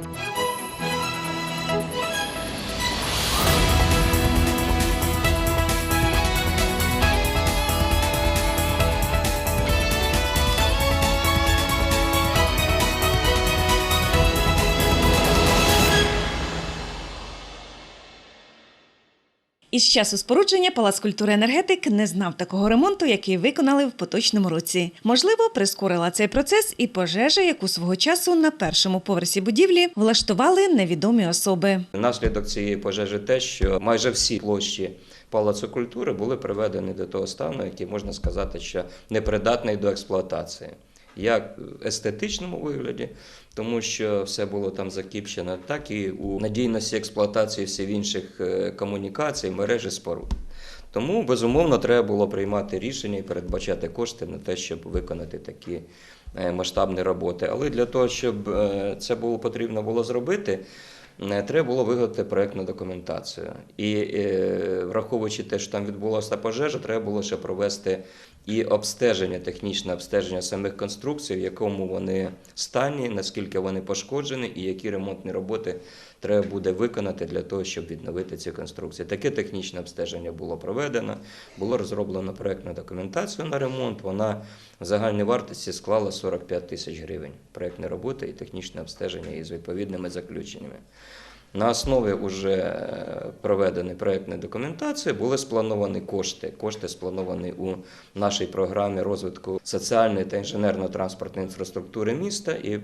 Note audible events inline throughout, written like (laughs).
Thank you. Із часу спорудження Палац культури енергетик не знав такого ремонту, який виконали в поточному році. Можливо, прискорила цей процес і пожежа, яку свого часу на першому поверсі будівлі влаштували невідомі особи. Наслідок цієї пожежі те, що майже всі площі Палацу культури були приведені до того стану, який можна сказати, що непридатний до експлуатації. Як в естетичному вигляді, тому що все було там закіпчено, так і у надійності експлуатації всіх інших е, комунікацій, мережі споруд. Тому безумовно треба було приймати рішення і передбачати кошти на те, щоб виконати такі е, масштабні роботи. Але для того, щоб е, це було потрібно було зробити, треба було виготовити проєктну документацію. І враховуючи те, що там відбулася пожежа, треба було ще провести і обстеження, технічне обстеження самих конструкцій, в якому вони стані, наскільки вони пошкоджені, і які ремонтні роботи треба буде виконати для того, щоб відновити ці конструкції. Таке технічне обстеження було проведено, було розроблено проєктну документацію на ремонт. Вона в загальній вартості склала 45 тисяч гривень. Проєктні роботи і технічне обстеження із відповідними заключеннями. На основі вже проведеної проєктної документації були сплановані кошти. Кошти сплановані у нашій програмі розвитку соціальної та інженерно-транспортної інфраструктури міста і е,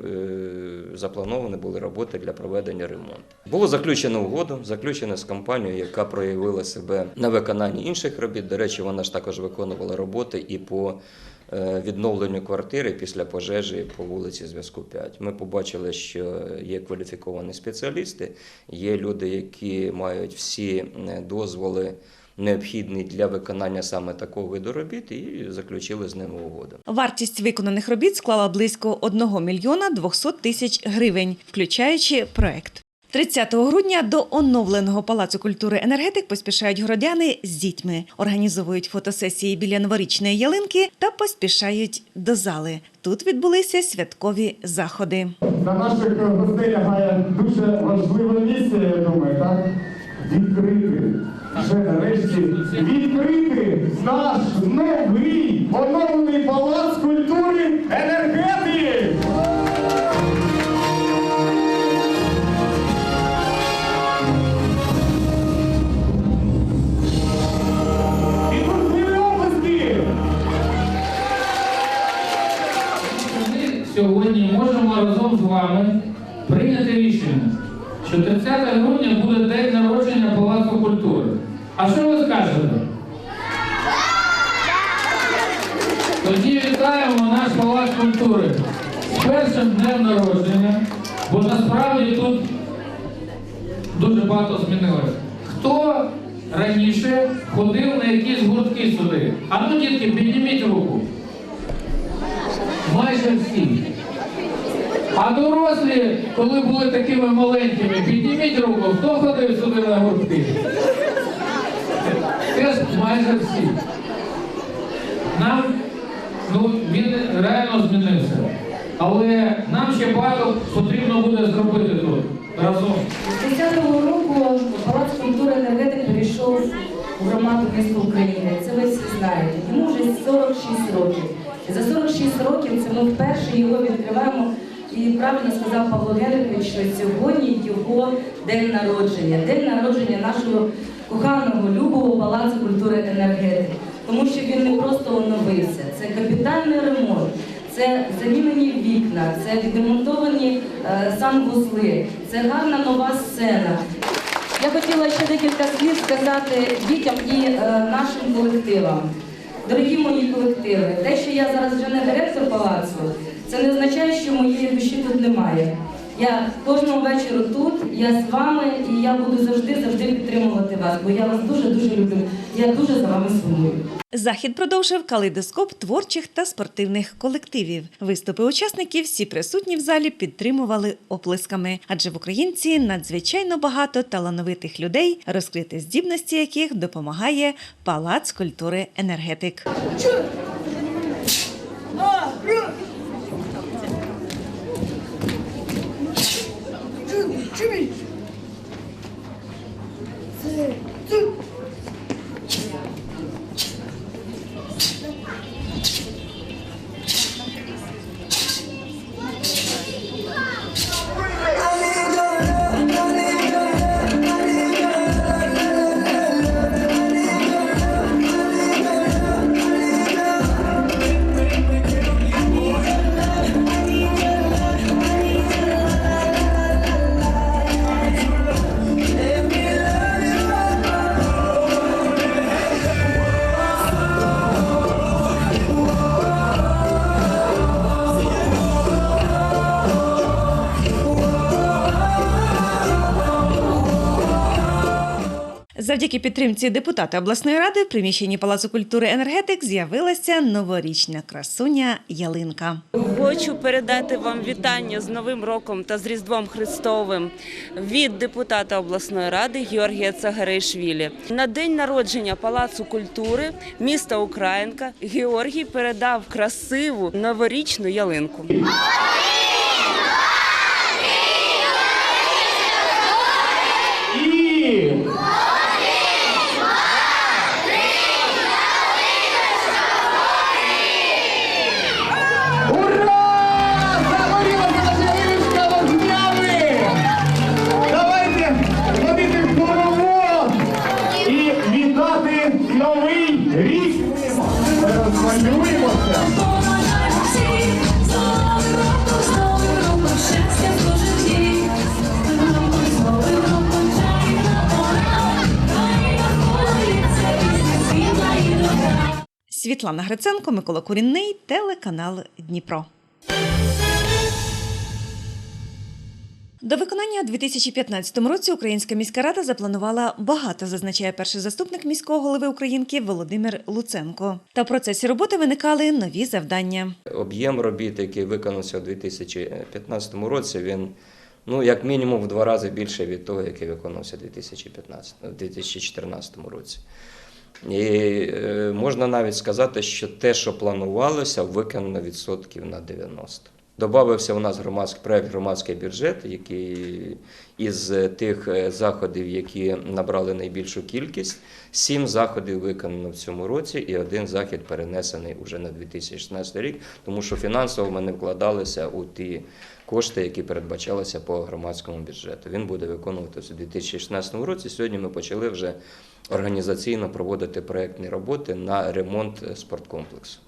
заплановані були роботи для проведення ремонту. Було заключено угоду, заключено з компанією, яка проявила себе на виконанні інших робіт. До речі, вона ж також виконувала роботи і по е, відновленню квартири після пожежі по вулиці Зв'язку 5. Ми побачили, що є кваліфіковані спеціалісти, є люди, які мають всі е, дозволи. Необхідні для виконання саме такого виду робіт, і заключили з ними угоду. Вартість виконаних робіт склала близько 1 мільйона 200 тисяч гривень, включаючи проект. 30 грудня до оновленого палацу культури енергетик поспішають городяни з дітьми, організовують фотосесії біля новорічної ялинки та поспішають до зали. Тут відбулися святкові заходи. На наших гостей лягає дуже важлива місія, я думаю, так? Відкрити. Вже нарешті відкрити наш новий оновлений палац культури сьогодні можемо разом з вами прийняти рішення, що 30 грудня буде день народження Палацу культури. А що ви скажете? Тоді вітаємо наш Палац культури з першим днем народження, бо насправді тут дуже багато змінилося. Хто раніше ходив на якісь гуртки сюди? А ну, дітки, підніміть руку. Майже всі. А дорослі, коли були такими маленькими, підніміть руку, хто ходив сюди на гуртки? Теж майже всі. Нам, ну, він реально змінився. Але нам ще багато потрібно буде зробити тут разом. З 10-го року Палац культури енергетик перейшов у громаду міста України. Це ви всі знаєте. Йому вже 46 років. За 46 років це ми вперше його відкриваємо. І правильно сказав Павло Генрихович, що сьогодні його день народження, день народження нашого коханого любого палацу культури енергетики. Тому що він не просто оновився, це капітальний ремонт. Це замінені вікна, це відремонтовані е, санвузли, це гарна нова сцена. Я хотіла ще декілька слів сказати дітям і е, нашим колективам. Дорогі мої колективи, те, що я зараз вже не директор палацу, це не означає, що моєї душі тут немає. Я кожного вечора тут, я з вами, і я буду завжди завжди підтримувати вас, бо я вас дуже дуже люблю. Я дуже за вами сумую. Захід продовжив калейдоскоп творчих та спортивних колективів. Виступи учасників всі присутні в залі підтримували оплесками, адже в українці надзвичайно багато талановитих людей, розкрити здібності яких допомагає Палац культури енергетик. 对，嗯。Завдяки підтримці депутата обласної ради в приміщенні Палацу культури енергетик з'явилася новорічна красуня ялинка. Хочу передати вам вітання з Новим роком та з Різдвом Христовим від депутата обласної ради Георгія Цагаришвілі. На день народження Палацу культури міста Українка Георгій передав красиву новорічну ялинку. Світлана Гриценко, Микола Курінний, телеканал Дніпро. До виконання у 2015 році Українська міська рада запланувала багато, зазначає перший заступник міського голови Українки Володимир Луценко. Та в процесі роботи виникали нові завдання. Об'єм робіт, який виконався у 2015 році, він ну, як мінімум в два рази більше від того, який виконався у 2014 році. І е, можна навіть сказати, що те, що планувалося, виконано відсотків на 90. Добавився у нас громадський проект громадський бюджет, який із тих е, заходів, які набрали найбільшу кількість, сім заходів виконано в цьому році, і один захід перенесений уже на 2016 рік, тому що фінансово ми не вкладалися у ті кошти, які передбачалися по громадському бюджету. Він буде виконуватися у 2016 році. Сьогодні ми почали вже організаційно проводити проектні роботи на ремонт е, спорткомплексу.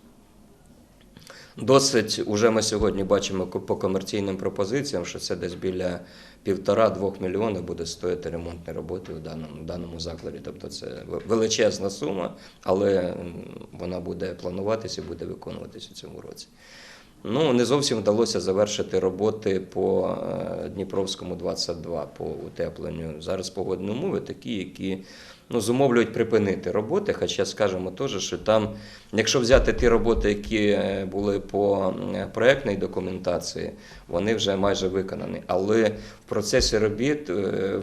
Досить уже ми сьогодні бачимо по комерційним пропозиціям, що це десь біля півтора-двох мільйонів буде стоїти ремонтні роботи у даному, даному закладі. Тобто це величезна сума, але вона буде плануватися і буде виконуватися у цьому році. Ну, не зовсім вдалося завершити роботи по е, Дніпровському 22 по утепленню. Зараз погодні умови такі, які ну, зумовлюють припинити роботи. Хоча скажемо теж, що там, якщо взяти ті роботи, які е, були по е, проектній документації, вони вже майже виконані. Але в процесі робіт е,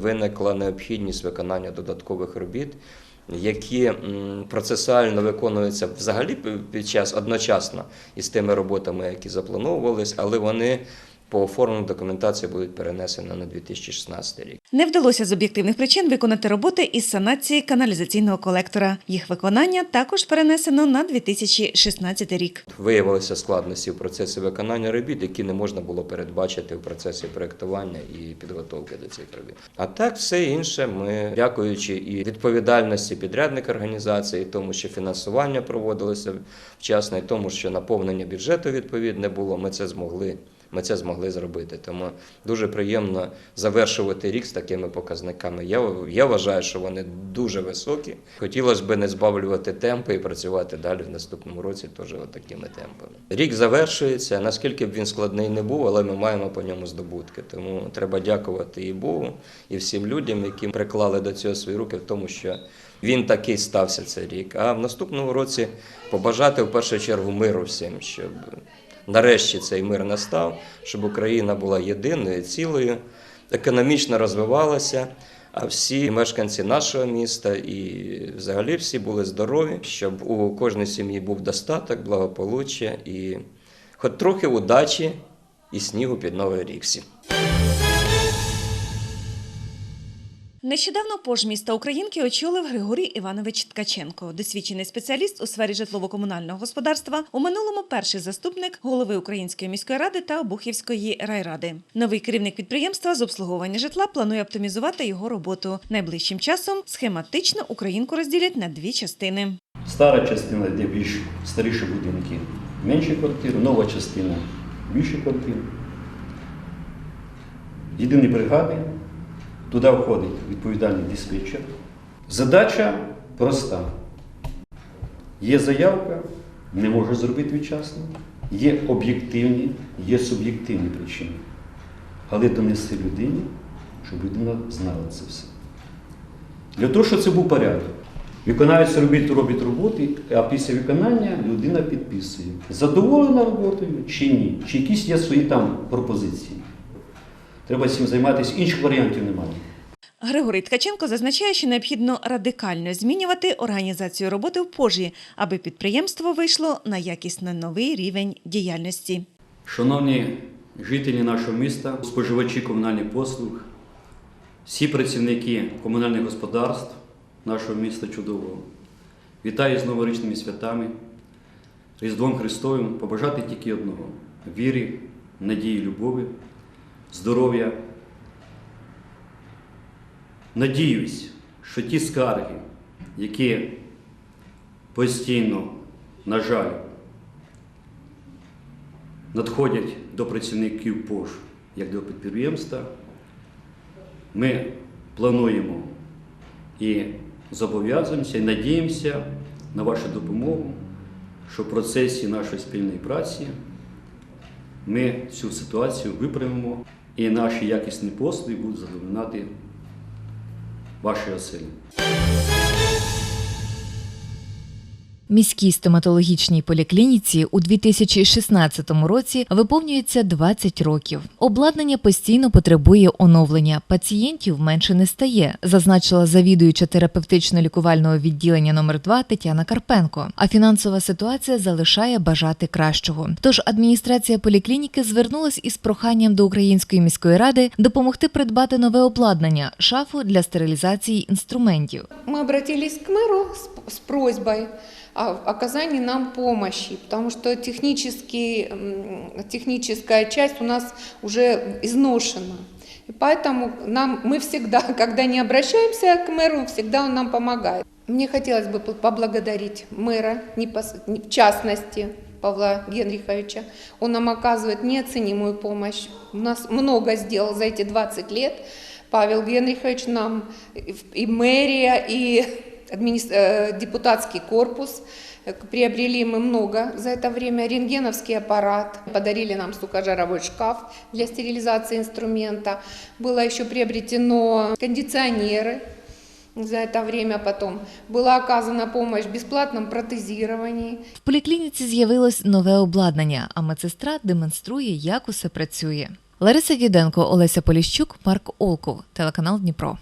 виникла необхідність виконання додаткових робіт які процесуально виконуються взагалі під час одночасно із тими роботами, які заплановувались, але вони по оформленню документації будуть перенесені на 2016 рік. Не вдалося з об'єктивних причин виконати роботи із санації каналізаційного колектора. Їх виконання також перенесено на 2016 рік. Виявилися складності в процесі виконання робіт, які не можна було передбачити в процесі проєктування і підготовки до цих робіт. А так, все інше, ми, дякуючи і відповідальності підрядних організацій, тому, що фінансування проводилося вчасно, і тому, що наповнення бюджету відповідне було, ми це змогли. Ми це змогли зробити. Тому дуже приємно завершувати рік з такими показниками. Я, я вважаю, що вони дуже високі. Хотілося б не збавлювати темпи і працювати далі в наступному році теж такими темпами. Рік завершується. Наскільки б він складний не був, але ми маємо по ньому здобутки. Тому треба дякувати і Богу, і всім людям, які приклали до цього свої руки, в тому, що він такий стався цей рік. А в наступному році побажати в першу чергу миру всім, щоб нарешті цей мир настав, щоб Україна була єдиною, цілою, економічно розвивалася, а всі мешканці нашого міста і взагалі всі були здорові, щоб у кожній сім'ї був достаток, благополуччя і хоч трохи удачі і снігу під новий рік всім. Нещодавно пож міста Українки очолив Григорій Іванович Ткаченко, досвідчений спеціаліст у сфері житлово-комунального господарства. У минулому перший заступник голови Української міської ради та Обухівської райради. Новий керівник підприємства з обслуговування житла планує оптимізувати його роботу. Найближчим часом схематично Українку розділять на дві частини. Стара частина, де більш старіші будинки, менші квартири, нова частина більші квартири. Єдині бригади, туди входить відповідальний диспетчер. Задача проста. Є заявка, не може зробити вчасно, є об'єктивні, є суб'єктивні причини. Але донести людині, щоб людина знала це все. Для того, щоб це був порядок. Виконавець робить, робить роботи, а після виконання людина підписує. Задоволена роботою чи ні? Чи якісь є свої там пропозиції? Треба цим займатися, інших варіантів немає. Григорій Ткаченко зазначає, що необхідно радикально змінювати організацію роботи в пожі, аби підприємство вийшло на якісно новий рівень діяльності. Шановні жителі нашого міста, споживачі комунальних послуг, всі працівники комунальних господарств нашого міста чудового, вітаю з новорічними святами, Різдвом Христовим, побажати тільки одного віри, надії, любові, здоров'я. Надіюсь, що ті скарги, які постійно, на жаль, надходять до працівників ПОЖ як до підприємства, ми плануємо і зобов'язуємося і надіємося на вашу допомогу, що в процесі нашої спільної праці ми цю ситуацію виправимо і наші якісні послуги будуть задовольняти ваші оселі. Міській стоматологічній поліклініці у 2016 році виповнюється 20 років. Обладнання постійно потребує оновлення. Пацієнтів менше не стає, зазначила завідуюча терапевтично-лікувального відділення номер 2 Тетяна Карпенко. А фінансова ситуація залишає бажати кращого. Тож адміністрація поліклініки звернулась із проханням до Української міської ради допомогти придбати нове обладнання шафу для стерилізації інструментів. Мы обратились к мэру с, с просьбой о оказании нам помощи, потому что техническая часть у нас уже изношена. И поэтому нам, мы всегда, (laughs) когда не обращаемся к мэру, всегда он нам помогает. Мне хотелось бы по- поблагодарить мэра, в частности, Павла Генриховича. Он нам оказывает неоценимую помощь. У нас много сделал за эти 20 лет. Павел Генрихович нам и в- мэрия, и (laughs) депутатский корпус. Э, Приобрели мы много за это время. Рентгеновский аппарат. Подарили нам стукожаровой шкаф для стерилизации инструмента. Было еще приобретено кондиционеры за это время потом. Была оказана помощь в бесплатном протезировании. В поліклініці з'явилось нове обладнання, а медсестра демонструє, як усе працює. Лариса Діденко, Олеся Поліщук, Марк Олков, телеканал Дніпро.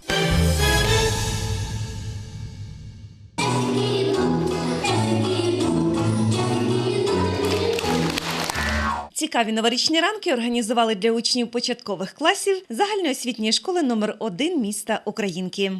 Цікаві новорічні ранки організували для учнів початкових класів загальноосвітньої школи номер 1 міста Українки.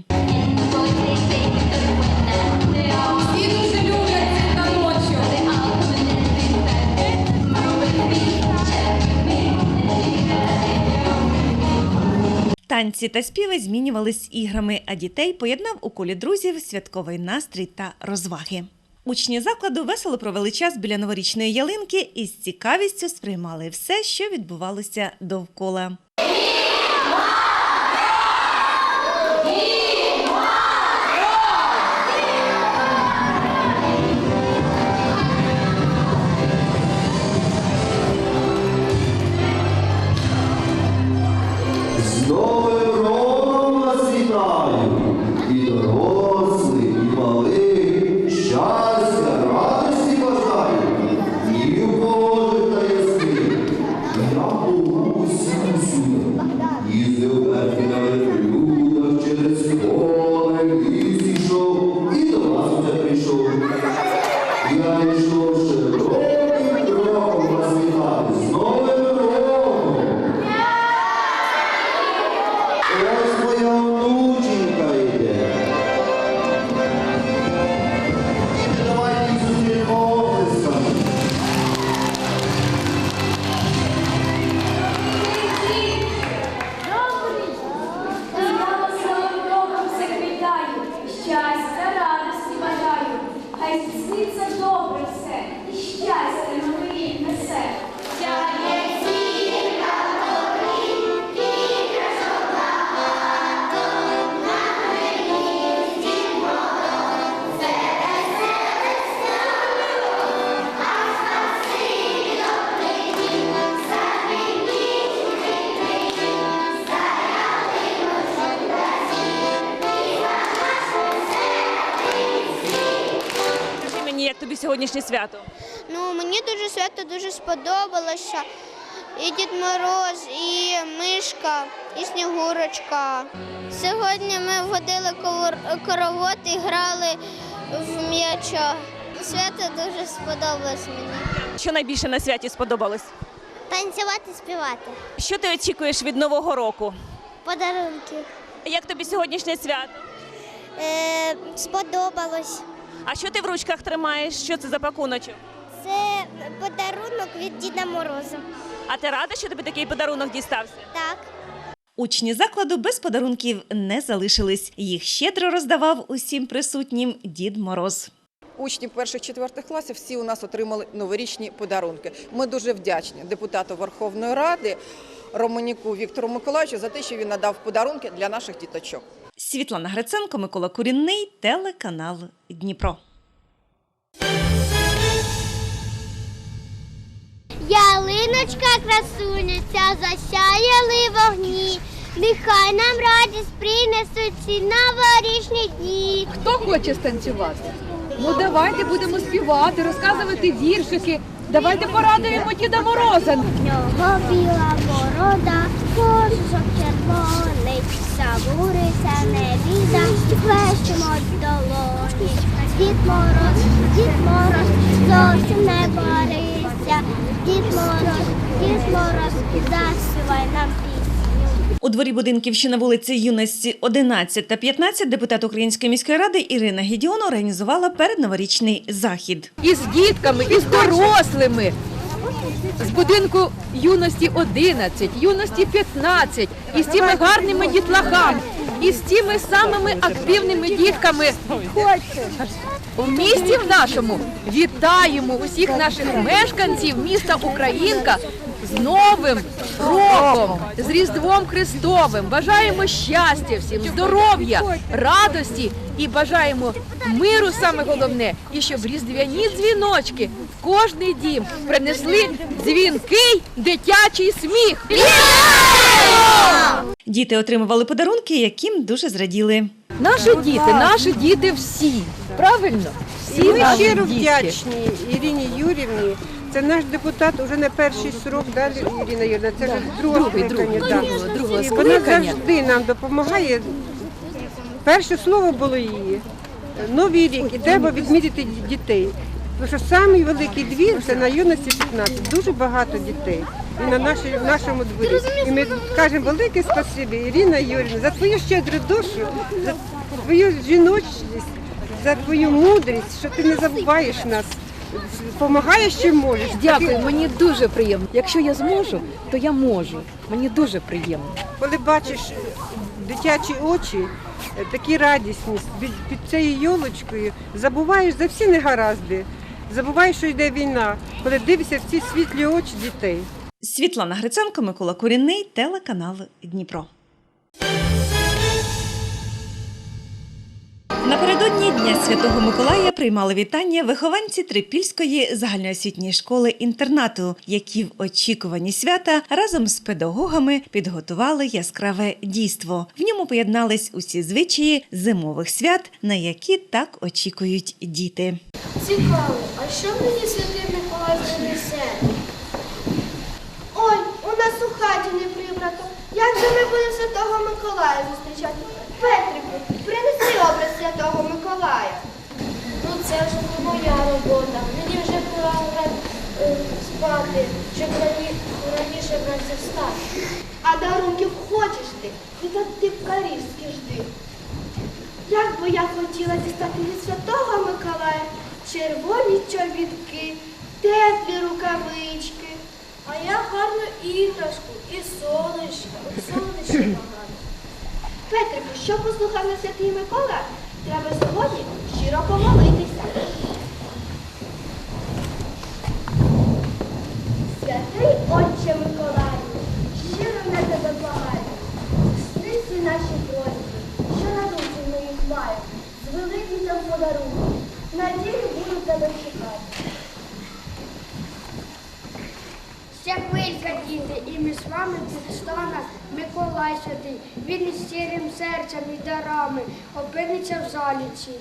Танці та співи змінювались іграми, а дітей поєднав у колі друзів святковий настрій та розваги. Учні закладу весело провели час біля новорічної ялинки і з цікавістю сприймали все, що відбувалося довкола. Сьогоднішнє свято? Ну, мені дуже свято дуже сподобалося. І Дід Мороз, і Мишка, і Снігурочка. Сьогодні ми водили коровод і грали в м'яча. Свято дуже сподобалось мені. Що найбільше на святі сподобалось? Танцювати, співати. Що ти очікуєш від нового року? Подарунки. Як тобі сьогоднішнє свято? Е, сподобалось. А що ти в ручках тримаєш? Що це за пакуночок? Це подарунок від Діда Мороза. А ти рада, що тобі такий подарунок дістався? Так. Учні закладу без подарунків не залишились. Їх щедро роздавав усім присутнім Дід Мороз. Учні перших-четвертих класів всі у нас отримали новорічні подарунки. Ми дуже вдячні депутату Верховної Ради Романіку Віктору Миколаївичу за те, що він надав подарунки для наших діточок. Світлана Гриценко, Микола Курінний, телеканал Дніпро. Ялиночка красуниця, засяяли вогні. Нехай нам радість принесуть ці новорічні дні. Хто хоче станцювати? Ну давайте будемо співати, розказувати віршики. Давайте порадуємо Діда Мороза. В нього біла борода, кожушок червоний, Савурися не біда, плещемо долоні. Дід Мороз, Дід Мороз, зовсім не борися. Дід Мороз, Дід Мороз, заспівай нам. У дворі будинків, що на вулиці Юності 11 та 15, депутат Української міської ради Ірина Гідіон організувала передноворічний захід. І з дітками, і з дорослими. З будинку юності 11, юності 15, і цими гарними дітлахами, і з тими самими активними дітками. У місті в нашому вітаємо усіх наших мешканців міста Українка з Новим роком, з Різдвом Христовим. Бажаємо щастя всім, здоров'я, радості і бажаємо миру саме головне, і щоб різдвяні дзвіночки в кожний дім принесли дзвінкий дитячий сміх. Діти отримували подарунки, яким дуже зраділи. Наші діти, наші діти всі. Правильно? Всі Ми наші щиро вдячні Ірині Юрівні. Це наш депутат уже не перший срок, далі Ірина Юрівна. Це вже Другий, скликання. да. другого- другого І вона скликання. завжди нам допомагає. Перше слово було її. Новий рік, і треба відмітити дітей. Тому що самий великий двір це на юності 15. Дуже багато дітей. І на нашій, в нашому дворі. І ми кажемо велике спасибі, Ірина Юрівна, за твою щедру душу, за твою жіночність, за твою мудрість, що ти не забуваєш нас. Допомагаєш чим можеш. Дякую, мені дуже приємно. Якщо я зможу, то я можу. Мені дуже приємно. Коли бачиш дитячі очі, е, такі радісні під, під цією йолочкою, забуваєш за всі негаразди, забуваєш, що йде війна, коли дивишся в ці світлі очі дітей. Світлана Гриценко, Микола Курінний, телеканал Дніпро. Напередодні Дня Святого Миколая приймали вітання вихованці Трипільської загальноосвітньої школи інтернату, які в очікуванні свята разом з педагогами підготували яскраве дійство. В ньому поєднались усі звичаї зимових свят, на які так очікують діти. Цікаво, а що мені святий Миколай принесе? Ой, у нас у хаті не прибрато. Як же ми будемо святого Миколая зустрічати? Петрику, принеси образ святого Миколая. Ну це вже не моя робота. Мені вже пора е, спати, щоб рані- раніше вранці встати. А дарунків хочеш ти? Ти так ти карівські жди. Як би я хотіла дістати від святого Миколая червоні чобітки, теплі рукавички. А я гарну іграшку і сонечко, сонечко багато. Петрику, що послухав святий Микола, треба сьогодні щиро помолитися. Святий Отче Миколаю, щиро на тебе благаю. Снися наші просьби, що на душі моїх маю, з великим там подарунком. Надію буду тебе чекати. Ще хвилька, діти, і ми з вами підстане Миколай святий. Він із щирим серцем і дарами опиниться в залі цій.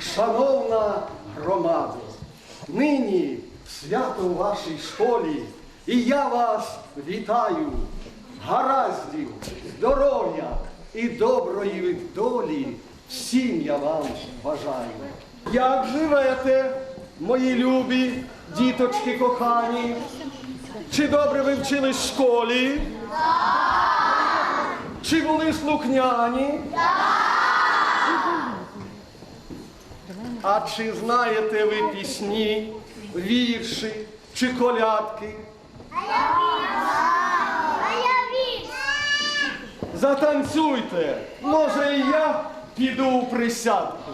Шановна громада. Нині свято у вашій школі, і я вас вітаю. Гараздів, здоров'я і доброї долі всім я вам бажаю. Як живете, мої любі, діточки кохані? Чи добре ви вчились в школі? Чи були слухняні? А чи знаєте ви пісні, вірші чи колядки? А я а я вірш. Затанцюйте, може і я піду у присядку.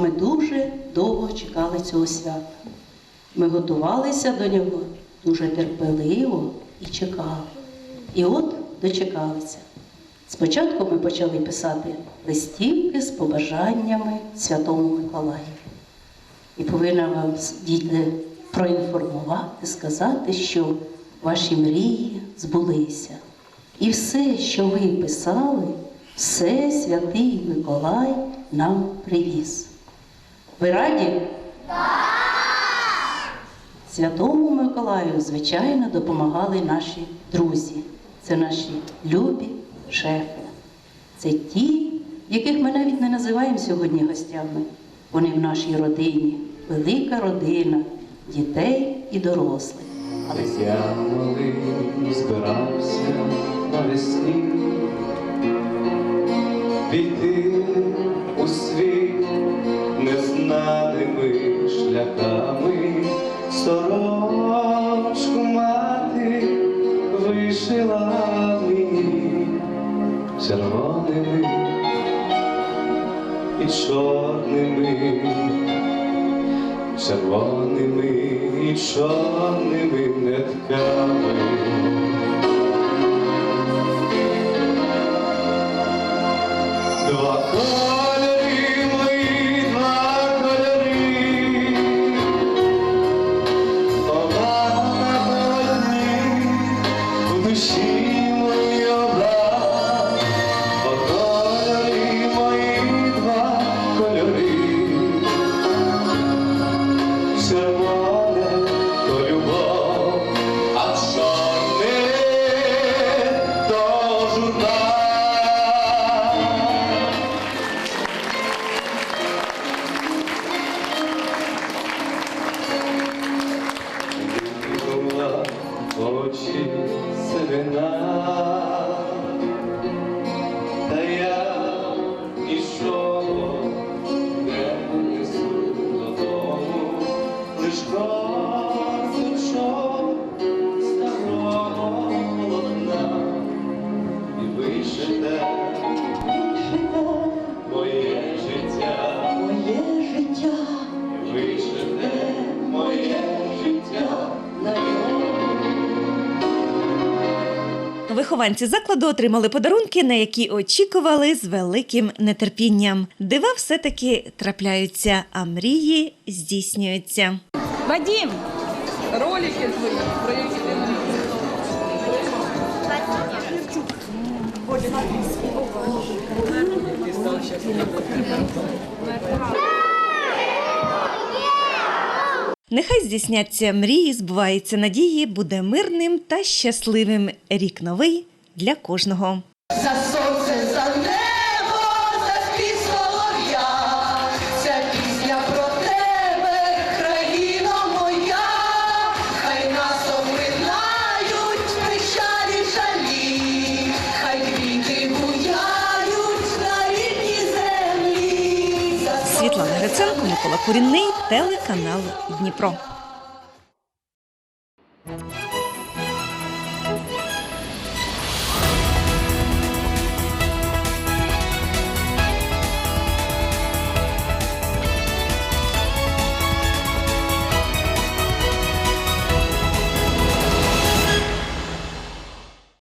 Ми дуже довго чекали цього свята. Ми готувалися до нього дуже терпеливо і чекали. І от дочекалися. Спочатку ми почали писати листівки з побажаннями Святому Миколаю. І повинна вам, діти, проінформувати, сказати, що ваші мрії збулися. І все, що ви писали, все святий Миколай нам привіз. Ви раді? Святому Миколаю, звичайно, допомагали наші друзі. Це наші любі шефи. Це ті, яких ми навіть не називаємо сьогодні гостями. Вони в нашій родині, велика родина дітей і дорослих. Але Я малий збирався навесні Війти Сорочку мати вишила мені червоними і чорними червоними і чорними нитками. Вихованці закладу отримали подарунки, на які очікували з великим нетерпінням. Дива все-таки трапляються, а мрії здійснюються. Вадим! Ролики твої про Нехай здійсняться мрії, збуваються надії, буде мирним та щасливим рік новий для кожного. За сонце, за небо, за спів солов'я, ця пісня про тебе, країно моя, хай нас обминають печалі жалі, хай квіти буяють на рідній землі. Світлана Гриценко, Микола Курінний, телеканал Дніпро.